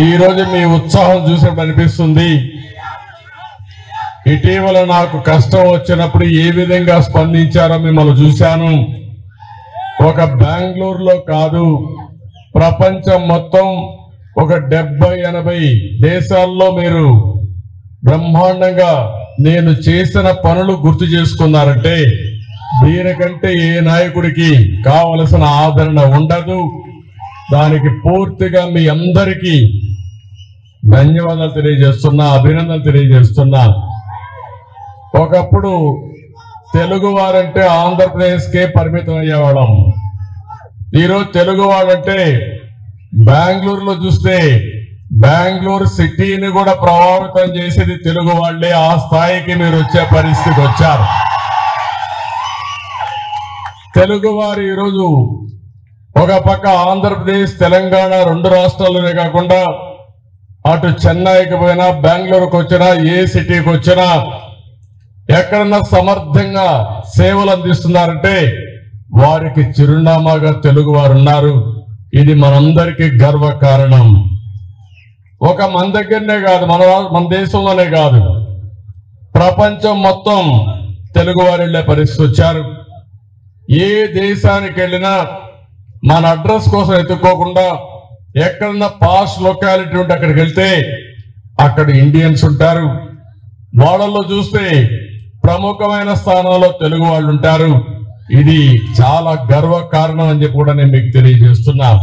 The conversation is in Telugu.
ఈరోజు మీ ఉత్సాహం చూసినప్పుడు అనిపిస్తుంది. ఇటీవల నాకు కష్టం వచ్చినప్పుడు ఏ విధంగా స్పందించారో మిమ్మల్ని చూశాను. ఒక బెంగళూరులో కాదు ప్రపంచం మొత్తం ఒక డెబ్బై ఎనభై దేశాల్లో మీరు బ్రహ్మాండంగా నేను చేసిన పనులు గుర్తు చేసుకున్నారంటే దీనికంటే ఏ నాయకుడికి కావలసిన ఆదరణ ఉండదు. దానికి పూర్తిగా మీ అందరికీ ధన్యవాదాలు తెలియజేస్తున్నా అభినందనలు తెలియజేస్తున్నా. ఒకప్పుడు తెలుగు వారంటే ఆంధ్రప్రదేశ్కే పరిమితం అయ్యేవాళ్ళం. ఈరోజు తెలుగు వాడంటే బెంగళూరులో చూస్తే బెంగళూరు సిటీని కూడా ప్రభావితం చేసేది తెలుగు వాళ్ళే ఆ స్థాయికి మీరు వచ్చే పరిస్థితికి వచ్చారు. తెలుగు వారు ఈరోజు ఒక పక్క ఆంధ్రప్రదేశ్ తెలంగాణ రెండు రాష్ట్రాల్లోనే కాకుండా అటు చెన్నైకి పోయినా బెంగళూరుకు వచ్చినా ఏ సిటీకి వచ్చినా ఎక్కడన్నా సమర్థంగా సేవలు అందిస్తున్నారంటే వారికి చిరునామాగా తెలుగు వారు ఉన్నారు ఇది మనందరికీ గర్వ కారణం ఒక మన దగ్గరనే కాదు మన మన దేశంలోనే కాదు. ప్రపంచం మొత్తం తెలుగు వారు వెళ్ళే పరిస్థితి వచ్చారు. ఏ దేశానికి వెళ్ళినా మన అడ్రస్ కోసం ఎత్తుక్కోకుండా ఎక్కడన్నా పాస్ లొకాలిటీ ఉంటే అక్కడికి వెళ్తే అక్కడ ఇండియన్స్ ఉంటారు. వాళ్ళల్లో చూస్తే ప్రముఖమైన స్థానంలో తెలుగు వాళ్ళు ఉంటారు. ఇది చాలా గర్వ కారణం అని చెప్పి కూడా నేను మీకు తెలియజేస్తున్నా.